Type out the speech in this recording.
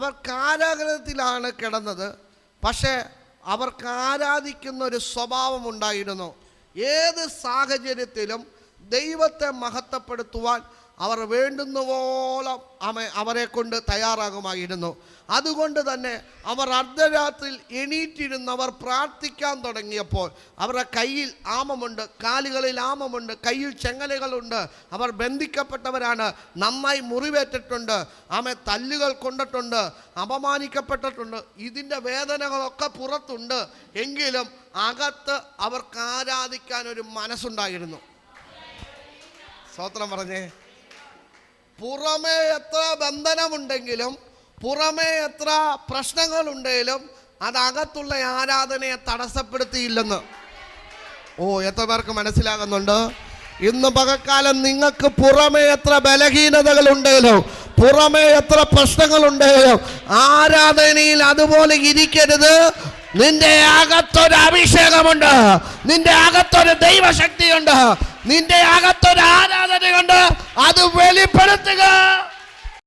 അവർ കാരാഗ്രഹത്തിലാണ് കിടന്നത്. പക്ഷേ അവർക്ക് ആരാധിക്കുന്ന ഒരു സ്വഭാവം ഉണ്ടായിരുന്നു. ഏത് സാഹചര്യത്തിലും ദൈവത്തെ മഹത്വപ്പെടുത്തുവാൻ അവർ വേണ്ടുന്നവോളം അമ അവരെ കൊണ്ട് തയ്യാറാകുമായിരുന്നു. അതുകൊണ്ട് തന്നെ അവർ അർദ്ധരാത്രിയിൽ എണീറ്റിരുന്നവർ പ്രാർത്ഥിക്കാൻ തുടങ്ങിയപ്പോൾ അവരുടെ കയ്യിൽ ആമമുണ്ട് കാലുകളിൽ ആമമുണ്ട് കയ്യിൽ ചെങ്ങലകളുണ്ട്. അവർ ബന്ധിക്കപ്പെട്ടവരാണ് നന്നായി മുറിവേറ്റിട്ടുണ്ട് ആമെ തല്ലുകൾ കൊണ്ടിട്ടുണ്ട് അപമാനിക്കപ്പെട്ടിട്ടുണ്ട്. ഇതിന്റെ വേദനകളൊക്കെ പുറത്തുണ്ട്. എങ്കിലും അകത്ത് അവർക്ക് ആരാധിക്കാൻ ഒരു മനസ്സുണ്ടായിരുന്നു. സ്വത്രം പറഞ്ഞേ. പുറമേ എത്ര ബന്ധനമുണ്ടെങ്കിലും പുറമേ എത്ര പ്രശ്നങ്ങളുണ്ടെങ്കിലും അതകത്തുള്ള ആരാധനയെ തടസ്സപ്പെടുത്തിയില്ലെന്ന്. ഓ എത്ര പേർക്ക് മനസ്സിലാകുന്നുണ്ട്? ഇന്ന് പകക്കാലം നിങ്ങൾക്ക് പുറമേ എത്ര ബലഹീനതകളുണ്ടെങ്കിലും പുറമേ എത്ര പ്രശ്നങ്ങളുണ്ടെങ്കിലും ആരാധനയിൽ അതുപോലെ ഇരിക്കരുത്. നിന്റെ അകത്തൊരു അഭിഷേകമുണ്ട്. നിന്റെ അകത്തൊരു ദൈവശക്തിയുണ്ട്. നിന്റെ അകത്തൊരു ആരാധനയുണ്ട്. അത് വെളിപ്പെടുത്തുക.